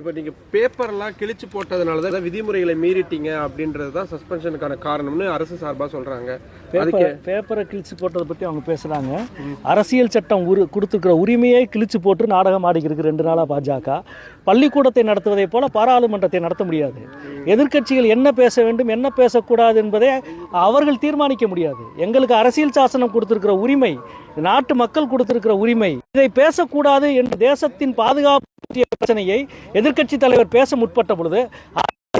இப்போ நீங்க பேப்பர்லாம் கிழிச்சு போட்டதுனால தான் விதிமுறைகளை மீறிட்டீங்க அப்படின்றது தான் சஸ்பென்ஷனுக்கான காரணம்னு அரசு சார்பா சொல்றாங்க. அதுக்கு பேப்பர் கிழிச்சு போட்டதை பற்றி அவங்க பேசுகிறாங்க அரசியல் சட்டம் உரு கொடுத்துருக்கிற உரிமையை கிழிச்சு போட்டு நாடகம் ஆடிக்கிருக்கு ரெண்டு நாளாக பாஜக. பள்ளிக்கூடத்தை நடத்துவதைப் போல பாராளுமன்றத்தை நடத்த முடியாது. எதிர்க்கட்சிகள் என்ன பேச வேண்டும் என்ன பேசக்கூடாது என்பதை அவர்கள் தீர்மானிக்க முடியாது. எங்களுக்கு அரசியல் சாசனம் கொடுத்திருக்கிற உரிமை நாட்டு மக்கள் கொடுத்திருக்கிற உரிமை இதை பேசக்கூடாது என்று தேசத்தின் பாதுகாப்பு பிரச்சனையை எதிர்க்கட்சி தலைவர் பேச முற்பட்ட பொழுது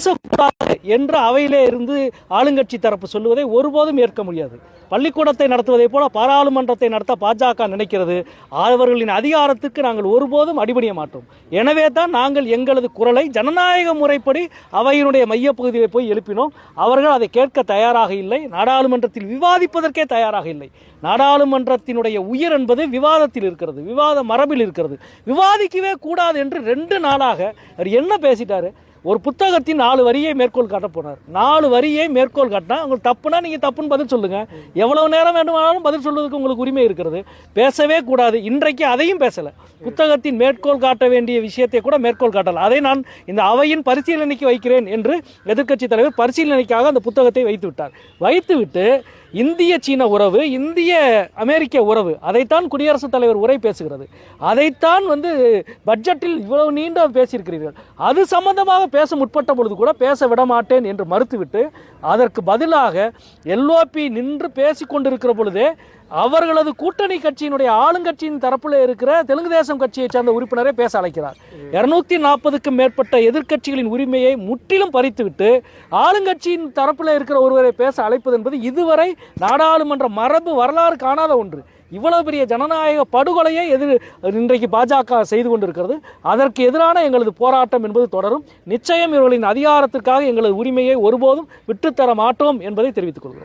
பேசக்கூடாது என்ற அவையிலே இருந்து ஆளுங்கட்சி தரப்பு சொல்லுவதை ஒருபோதும் ஏற்க முடியாது. பள்ளிக்கூடத்தை நடத்துவதைப் போல பாராளுமன்றத்தை நடத்த பாஜக நினைக்கிறது. அவர்களின் அதிகாரத்துக்கு நாங்கள் ஒருபோதும் அடிபணிய மாட்டோம். எனவே தான் நாங்கள் எங்களது குரலை ஜனநாயக முறைப்படி அவையினுடைய மையப்பகுதியில் போய் எழுப்பினோம். அவர்கள் அதை கேட்க தயாராக இல்லை. நாடாளுமன்றத்தில் விவாதிப்பதற்கே தயாராக இல்லை. நாடாளுமன்றத்தினுடைய உயிர் என்பது விவாதத்தில் இருக்கிறது. விவாத மரபில் இருக்கிறது. விவாதிக்கவே கூடாது என்று ரெண்டு நாளாக அவர் என்ன பேசிட்டாரு? ஒரு புத்தகத்தின் நாலு வரியை மேற்கோள் காட்ட போனார். நாலு வரியை மேற்கோள் காட்டினா உங்களுக்கு தப்புனா நீங்கள் தப்புன்னு பதில் சொல்லுங்கள் எவ்வளவு நேரம் வேண்டுமானாலும் பதில் சொல்வதற்கு உங்களுக்கு உரிமை இருக்கிறது. பேசவே கூடாது. இன்றைக்கு அதையும் பேசலை. புத்தகத்தின் மேற்கோள் காட்ட வேண்டிய விஷயத்தை கூட மேற்கோள் காட்டலாம் அதை நான் இந்த அவையின் பரிசீலனைக்கு வைக்கிறேன் என்று எதிர்க்கட்சி தலைவர் பரிசீலனைக்காக அந்த புத்தகத்தை வைத்து விட்டார். வைத்துவிட்டு இந்திய சீன உறவு இந்திய அமெரிக்க உறவு அதைத்தான் குடியரசுத் தலைவர் உரை பேசுகிறது. அதைத்தான் வந்து பட்ஜெட்டில் இவ்வளவு நீண்ட பேசியிருக்கிறீர்கள். அது சம்பந்தமாக பேச முற்பட்ட பொழுது கூட பேச விடமாட்டேன் என்று மறுத்துவிட்டு அதற்கு பதிலாக எல்ஓபி நின்று பேசி கொண்டிருக்கிற பொழுதே அவர்களது கூட்டணி கட்சியினுடைய ஆளுங்கட்சியின் தரப்பில் இருக்கிற தெலுங்கு தேசம் கட்சியை சார்ந்த உறுப்பினரை பேச அழைக்கிறார். இருநூத்தி நாற்பதுக்கும் மேற்பட்ட எதிர்க்கட்சிகளின் உரிமையை முற்றிலும் பறித்துவிட்டு ஆளுங்கட்சியின் தரப்பில் இருக்கிற ஒருவரை பேச அழைப்பது என்பது இதுவரை நாடாளுமன்ற மரபு வரலாறு காணாத ஒன்று. இவ்வளவு பெரிய ஜனநாயக படுகொலையை எதிர் இன்றைக்கு பாஜக செய்து கொண்டிருக்கிறது. அதற்கு எதிரான எங்களது போராட்டம் என்பது தொடரும். நிச்சயம் இவர்களின் அதிகாரத்திற்காக எங்களது உரிமையை ஒருபோதும் விட்டுத்தர மாட்டோம் என்பதை தெரிவித்துக் கொள்கிறோம்.